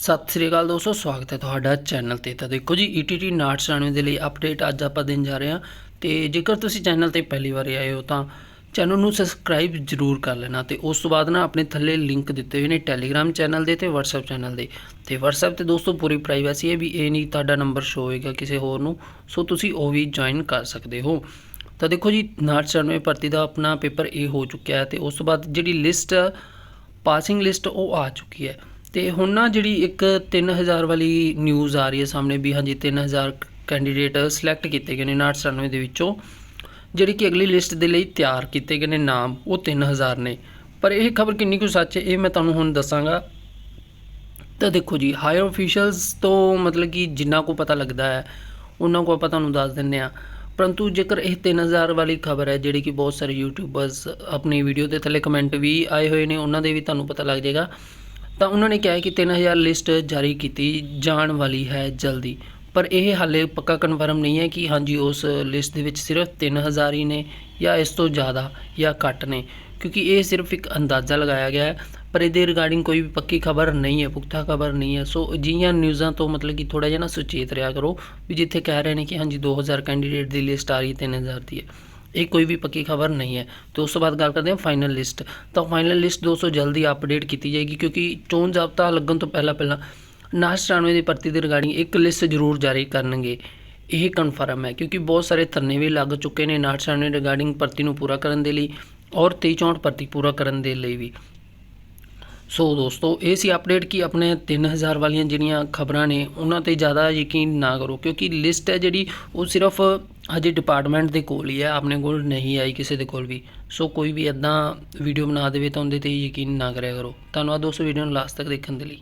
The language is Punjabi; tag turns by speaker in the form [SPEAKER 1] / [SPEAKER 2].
[SPEAKER 1] ਸਤਿ ਸ੍ਰੀ ਅਕਾਲ ਦੋਸਤੋ, ਸਵਾਗਤ ਹੈ ਤੁਹਾਡਾ ਚੈਨਲ ਤੇ। ਤਾਂ ਦੇਖੋ ਜੀ E ETT 994 ਦੇ ਲਈ ਅਪਡੇਟ ਅੱਜ ਆਪਾਂ ਦੇਣ ਜਾ ਰਹੇ ਹਾਂ। ਤੇ ਜੇਕਰ ਤੁਸੀਂ ਚੈਨਲ ਤੇ ਪਹਿਲੀ ਵਾਰ ਆਏ ਹੋ, ਤਾਂ ਚੈਨਲ ਨੂੰ ਸਬਸਕ੍ਰਾਈਬ ਜਰੂਰ ਕਰ ਲੈਣਾ ਤੇ ਉਸ ਤੋਂ ਬਾਅਦ ਨਾ ਆਪਣੇ ਥੱਲੇ ਲਿੰਕ ਦਿੱਤੇ ਹੋਏ ਨੇ ਟੈਲੀਗ੍ਰਾਮ ਚੈਨਲ ਦੇ ਤੇ WhatsApp ਚੈਨਲ ਦੇ। ਤੇ WhatsApp ਤੇ ਦੋਸਤੋ ਪੂਰੀ ਪ੍ਰਾਈਵੇਸੀ ਹੈ ਵੀ ਇਹ ਨਹੀਂ ਤੁਹਾਡਾ ਨੰਬਰ ਸ਼ੋ ਹੋਏਗਾ ਕਿਸੇ ਹੋਰ ਨੂੰ, ਸੋ ਤੁਸੀਂ ਉਹ ਵੀ ਜੁਆਇਨ ਕਰ ਸਕਦੇ ਹੋ। ਤਾਂ ਦੇਖੋ ਜੀ 994 ਭਰਤੀ ਦਾ ਆਪਣਾ ਪੇਪਰ A ਹੋ ਚੁੱਕਿਆ ਹੈ ਤੇ ਉਸ ਤੋਂ ਬਾਅਦ ਜਿਹੜੀ ਲਿਸਟ ਪਾਸਿੰਗ ਲਿਸਟ ਉਹ ਆ ਚੁੱਕੀ ਹੈ। ਤੇ ਹੁਣ ਨਾ ਜਿਹੜੀ ਇੱਕ 3000 ਵਾਲੀ ਨਿਊਜ਼ ਆ ਰਹੀ ਹੈ ਸਾਹਮਣੇ ਵੀ ਹਾਂਜੀ 3000 ਕੈਂਡੀਡੇਟ ਸਿਲੈਕਟ ਕੀਤੇ ਗਏ ਨੇ 994 ਦੇ ਵਿੱਚੋਂ, ਜਿਹੜੀ ਕਿ ਅਗਲੀ ਲਿਸਟ ਦੇ ਲਈ ਤਿਆਰ ਕੀਤੇ ਗਏ ਨੇ ਨਾਮ, ਉਹ 3000 ਨੇ। ਪਰ ਇਹ ਖਬਰ ਕਿੰਨੀ ਕੁ ਸੱਚ ਹੈ, ਇਹ ਮੈਂ ਤੁਹਾਨੂੰ ਹੁਣ ਦੱਸਾਂਗਾ। ਤਾਂ ਦੇਖੋ ਜੀ ਹਾਇਰ ਅਫੀਸ਼ੀਅਲਸ ਤੋਂ ਮਤਲਬ ਕਿ ਜਿੰਨਾ ਕੋ ਪਤਾ ਲੱਗਦਾ ਹੈ, ਉਹਨਾਂ ਕੋ ਆਪਾਂ ਤੁਹਾਨੂੰ ਦੱਸ ਦਿੰਨੇ ਆ ਪਰੰਤੂ ਜੇਕਰ ਇਹ 3000 ਵਾਲੀ ਖਬਰ ਹੈ, ਜਿਹੜੀ ਕਿ ਬਹੁਤ ਸਾਰੇ ਯੂਟਿਊਬਰਸ ਆਪਣੀ ਵੀਡੀਓ ਦੇ ਥੱਲੇ ਕਮੈਂਟ ਵੀ ਆਏ ਹੋਏ ਨੇ, ਉਹਨਾਂ ਦੇ ਵੀ ਤੁਹਾਨੂੰ ਪਤਾ ਲੱਗ ਜਾਏਗਾ। ਤਾਂ ਉਹਨਾਂ ਨੇ ਕਿਹਾ ਹੈ ਕਿ 3000 ਲਿਸਟ ਜਾਰੀ ਕੀਤੀ ਜਾਣ ਵਾਲੀ ਹੈ ਜਲਦੀ। ਪਰ ਇਹ ਹਾਲੇ ਪੱਕਾ ਕਨਫਰਮ ਨਹੀਂ ਹੈ ਕਿ ਹਾਂਜੀ, ਉਸ ਲਿਸਟ ਦੇ ਵਿੱਚ ਸਿਰਫ 3000 ਹੀ ਨੇ ਜਾਂ ਇਸ ਤੋਂ ਜ਼ਿਆਦਾ ਜਾਂ ਘੱਟ ਨੇ, ਕਿਉਂਕਿ ਇਹ ਸਿਰਫ ਇੱਕ ਅੰਦਾਜ਼ਾ ਲਗਾਇਆ ਗਿਆ ਹੈ। ਪਰ ਇਹਦੇ ਰਿਗਾਰਡਿੰਗ ਕੋਈ ਵੀ ਪੱਕੀ ਖਬਰ ਨਹੀਂ ਹੈ, ਪੁਖਤਾ ਖਬਰ ਨਹੀਂ ਹੈ। ਸੋ ਅਜਿਹੀਆਂ ਨਿਊਜ਼ਾਂ ਤੋਂ ਮਤਲਬ ਕਿ ਥੋੜਾ ਜਿਹਾ ਨਾ ਸੁਚੇਤ ਰਿਹਾ ਕਰੋ ਵੀ ਜਿੱਥੇ ਕਹਿ ਰਹੇ ਨੇ ਕਿ ਹਾਂਜੀ 2000 ਕੈਂਡੀਡੇਟ ਦੀ ਲਿਸਟ ਆ ਰਹੀ 3000 ਦੀ ਹੈ। ਇਹ ਕੋਈ ਵੀ ਪੱਕੀ ਖਬਰ ਨਹੀਂ ਹੈ। ਤੇ ਉਸ ਤੋਂ ਬਾਅਦ ਗੱਲ ਕਰਦੇ ਹਾਂ ਫਾਈਨਲ ਲਿਸਟ ਤਾਂ ਫਾਈਨਲ ਲਿਸਟ ਦੋਸਤੋ ਜਲਦੀ ਅਪਡੇਟ ਕੀਤੀ ਜਾਏਗੀ ਕਿਉਂਕਿ ਚੋਣ ਜ਼ਾਬਤਾ ਲੱਗਣ ਤੋਂ ਪਹਿਲਾਂ ਪਹਿਲਾਂ ਨਾਸ 94 ਦੀ ਭਰਤੀ ਦੇ ਰਿਗਾਰਡਿੰਗ ਇੱਕ ਲਿਸਟ ਜ਼ਰੂਰ ਜਾਰੀ ਕਰਨਗੇ। ਇਹ ਕਨਫਰਮ ਹੈ ਕਿਉਂਕਿ ਬਹੁਤ ਸਾਰੇ ਧਰਨੇ ਵੀ ਲੱਗ ਚੁੱਕੇ ਨੇ ਨਾਸ 94 ਰਿਗਾਰਡਿੰਗ ਭਰਤੀ ਨੂੰ ਪੂਰਾ ਕਰਨ ਦੇ ਲਈ ਔਰ 2364 ਭਰਤੀ ਪੂਰਾ ਕਰਨ ਦੇ ਲਈ ਵੀ। ਸੋ ਦੋਸਤੋ, ਇਹ ਸੀ ਅਪਡੇਟ ਕਿ ਆਪਣੇ 3000 ਵਾਲੀਆਂ ਜਿਹੜੀਆਂ ਖਬਰਾਂ ਨੇ, ਉਹਨਾਂ ਤੇ ਜ਼ਿਆਦਾ ਯਕੀਨ ਨਾ ਕਰੋ, ਕਿਉਂਕਿ ਲਿਸਟ ਹੈ ਜਿਹੜੀ, ਉਹ ਸਿਰਫ ਹਜੇ ਡਿਪਾਰਟਮੈਂਟ ਦੇ ਕੋਲ ਹੀ ਹੈ, ਆਪਣੇ ਕੋਲ ਨਹੀਂ ਆਈ ਕਿਸੇ ਦੇ ਕੋਲ ਵੀ। ਸੋ ਕੋਈ ਵੀ ਇਦਾਂ ਵੀਡੀਓ ਬਣਾ ਦੇਵੇ ਤਾਂ ਉਹਦੇ ਤੇ ਯਕੀਨ ਨਾ ਕਰਿਆ ਕਰੋ। ਧੰਨਵਾਦ ਦੋਸਤੋ ਵੀਡੀਓ ਨੂੰ ਲਾਸਟ ਤੱਕ ਦੇਖਣ ਦੇ ਲਈ।